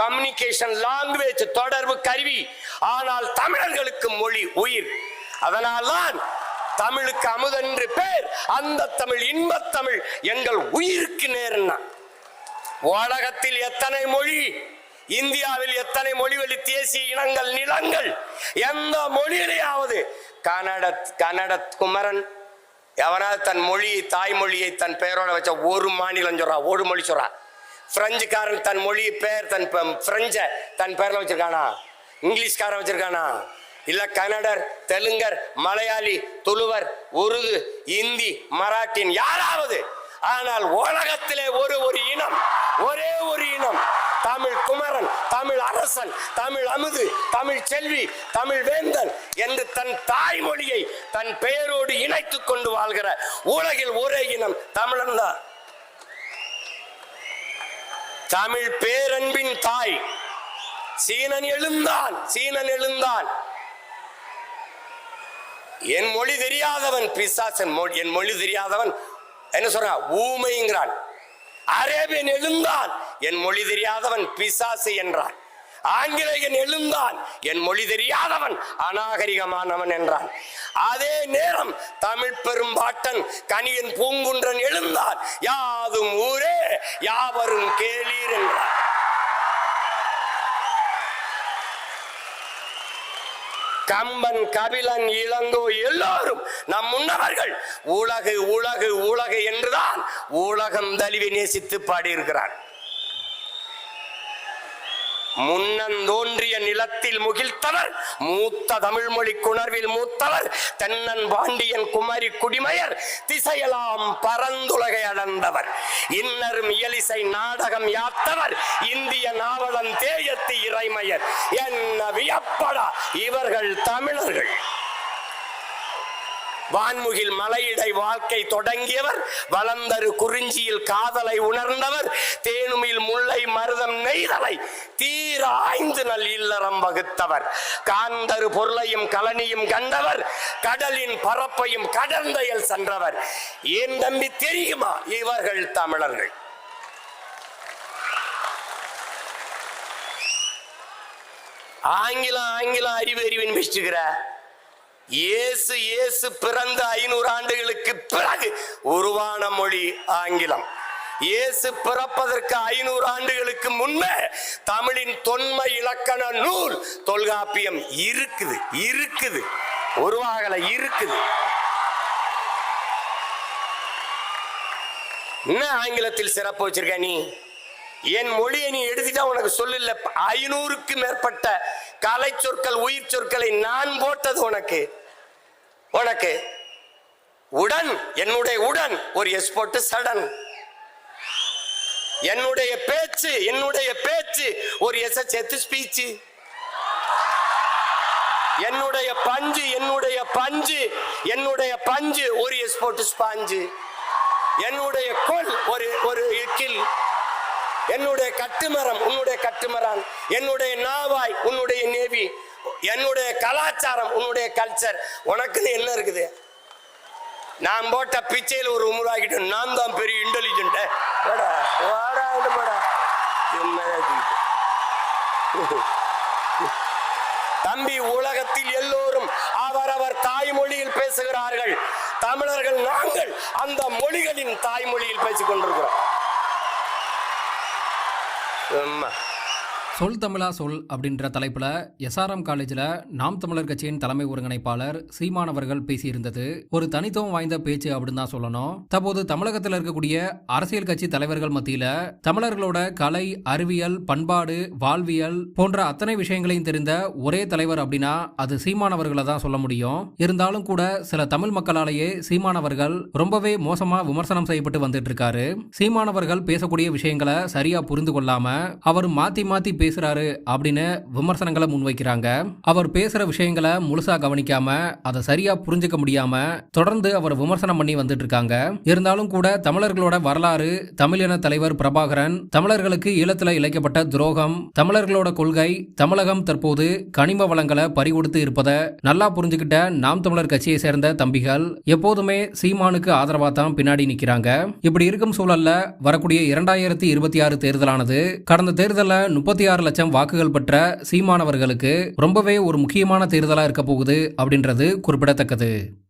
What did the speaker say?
Communication language தொடர்பு கருவி. ஆனால் தமிழர்களுக்கு மொழி உயிர். அதனால்தான் தமிழுக்கு அமுதென்று பேர் அந்த தமிழ் இன்பத் தமிழ் எங்கள் உயிருக்கு நேர்னா. உலகத்தில் எத்தனை மொழி? இந்தியாவில் எத்தனை மொழி தேசிய இனங்கள் நிலங்கள்? எந்த மொழியிலேயாவது? கன்னட கன்னட குமரன். எவனாவது தன் மொழியை தாய்மொழியை தன் பெயரோட வச்ச ஒரு மாநிலம் சொல்றா ஒரு மொழி சொல்றா. பிரெஞ்சுக்காரன் தன் மொழி பேர் தன் ப- பிரெஞ்ச தன் பேரில் வச்சிருக்கானா? இங்கிலீஷ்காரன் வச்சிருக்கானா? இல்லை கன்னடர் தெலுங்கர் மலையாளி துளுவர் உருது இந்தி மராட்டின் யாராவது? ஆனால் உலகத்திலே ஒரு ஒரு இனம் ஒரே ஒரு இனம் தமிழ் குமரன் தமிழ் அரசன் தமிழ் அமுது தமிழ் செல்வி தமிழ் வேந்தன் என்று தன் தாய்மொழியை தன் பெயரோடு இணைத்துக் கொண்டு வாழ்கிற உலகில் ஒரே இனம் தமிழன் தான். தமிழ் பேரன்பின் தாய். சீனன் எழுந்தான் சீனன் எழுந்தான். என் மொழி தெரியாதவன் பிசாசன் மொழி என் மொழி தெரியாதவன் என்ன சொல்றான் ஊமைங்கிறான். அரேபியன் எழுந்தான் என் மொழி தெரியாதவன் பிசாசு என்றான். ஆங்கிலேயன் எழுந்தான் என் மொழி தெரியாதவன் அநாகரிகமானவன் என்றான். அதே நேரம் தமிழ் பெரும்பாட்டன் கனியன் பூங்குன்றன் எழுந்தான். யாதும் ஊர் யாவரும் கேளீர் என்றார். கம்பன் கபிலன் இளங்கோ எல்லாரும் நம் முன்னவர்கள் உலகு உலகு உலகு என்றுதான் உலகம் தழுவி நேசித்து பாடியிருக்கிறான் முன்னந்தோன்றிய நிலத்தில் முகிழ்த்தவர் மூத்த தமிழ்மொழி குணர்வில் மூத்தவர் தென்னன் பாண்டியன் குமரி குடிமையர் திசையெல்லாம் பரந்துலகை அடர்ந்தவர். இன்னரும் இயலிசை நாடகம் யாத்தவர் இந்திய நாவலன் தேயத்து இறைமையர். என்ன வியப்படா இவர்கள் தமிழர்கள். வான்முகில் மலையிடை வாழ்க்கை தொடங்கியவர் வளர்ந்தரு குறிஞ்சியில் காதலை உணர்ந்தவர் தேனுமில் முல்லை மருதம் நெய்தலை தீராய்ந்து நல் இல்லறம் வகுத்தவர். காந்தரு பொருளையும் கலனியும் கண்டவர் கடலின் பரப்பையும் கடந்தையில் சென்றவர். ஏன் தம்பி தெரியுமா? இவர்கள் தமிழர்கள். ஆங்கிலம் ஆங்கிலம் அறிவு அறிவின் பேசிட்டுக்கிற இயேசு இயேசு பிறந்த ஐநூறு ஆண்டுகளுக்கு பிறகு உருவான மொழி ஆங்கிலம். இயேசு பிறப்பதற்கு ஐநூறு ஆண்டுகளுக்கு முன்னே தமிழின் தொன்மை இலக்கண நூல் தொல்காப்பியம் இருக்குது இருக்குது உருவாகல இருக்குது. என்ன ஆங்கிலத்தில் சிறப்பு வச்சிருக்க நீ? என் மொழியை நீ எடுத்துட்டா உனக்கு சொல்லல ஐநூறுக்கு மேற்பட்ட கலை சொற்கள் உயிர் சொற்களை நான் போட்டது உனக்கு. உனக்கு. உடன் என்னுடைய உடன். ஒரு எஸ் போட்டு சடன் என்னுடைய பேச்சு என்னுடைய பேச்சு. ஒரு எஸ் சேர்த்து ஸ்பீச்சு என்னுடைய பஞ்சு என்னுடைய பஞ்சு. என்னுடைய பஞ்சு ஒரு எஸ் போட்டு ஸ்பாஞ்சு என்னுடைய கொல் ஒரு ஒரு இக்கில் என்னுடைய கட்டுமரம் உன்னுடைய கட்டுமரம் என்னுடைய நாவாய் உன்னுடைய நேவி என்னுடைய கலாச்சாரம் உன்னுடைய கல்ச்சர் உனக்குன்னு என்ன இருக்குது? நான் போட்ட பிச்சையில் ஒரு உருவாக்கிட்டேன் நான் தான் பெரிய இன்டெலிஜென்ட் தம்பி உலகத்தில் எல்லோரும் அவரவர் தாய்மொழியில் பேசுகிறார்கள். தமிழர்கள் நாங்கள் அந்த மொழிகளின் தாய்மொழியில் பேசிக் கொண்டிருக்கிறோம் 嗯嘛 சொல் தமிழா சொல் அப்படின்ற தலைப்பில் எஸ்ஆர்எம் காலேஜில் நாம் தமிழர் கட்சியின் தலைமை ஒருங்கிணைப்பாளர் சீமான் அவர்கள் பேசியிருந்தது. ஒரு தனித்துவம் வாய்ந்த பேச்சு அப்படின்னு தான் சொல்லணும். தற்போது தமிழகத்தில் இருக்கக்கூடிய அரசியல் கட்சி தலைவர்கள் மத்தியில் தமிழர்களோட கலை அறிவியல் பண்பாடு வாழ்வியல் போன்ற அத்தனை விஷயங்களையும் தெரிந்த ஒரே தலைவர் அப்படின்னா அது சீமான் அவர்களை தான் சொல்ல முடியும். இருந்தாலும் கூட சில தமிழ் மக்களாலேயே சீமான் அவர்கள் ரொம்பவே மோசமா விமர்சனம் செய்யப்பட்டு வந்துட்டு இருக்காரு. சீமானவர்கள் பேசக்கூடிய விஷயங்களை சரியா புரிந்து கொள்ளாம அவர் மாத்தி மாத்தி பேசுறாரு அப்படின்னு விமர்சனங்களை முன்வைக்கிறாங்க. அவர் பேசுற விஷயங்களை முழுசா கவனிக்காம அதை சரியா புரிஞ்சுக்க முடியாம தொடர்ந்து அவர் விமர்சனம் பண்ணி வந்துட்டு இருக்காங்க இருந்தாலும் கூட தமிழர்களோட வரலாறு தமிழின தலைவர் பிரபாகரன் தமிழர்களுக்கு ஈழத்துல இழைக்கப்பட்ட துரோகம் தமிழர்களோட கொள்கை தமிழகம் தற்போது கனிம வளங்களை பறிகொடுத்து இருப்பதை நல்லா புரிஞ்சுக்கிட்ட நாம் தமிழர் கட்சியை சேர்ந்த தம்பிகள் எப்போதுமே சீமானுக்கு ஆதரவா தான் பின்னாடி நிக்கிறாங்க. இப்படி இருக்கும் சூழல்ல வரக்கூடிய இரண்டாயிரத்தி இருபத்தி ஆறு தேர்தலானது கடந்த தேர்தலில் முப்பத்தி ஆறு லட்சம் வாக்குகள் பெற்ற சீமானவர்களுக்கு ரொம்பவே ஒரு முக்கியமான தேர்தலாக இருக்க போகுது அப்படின்றது குறிப்பிடத்தக்கது.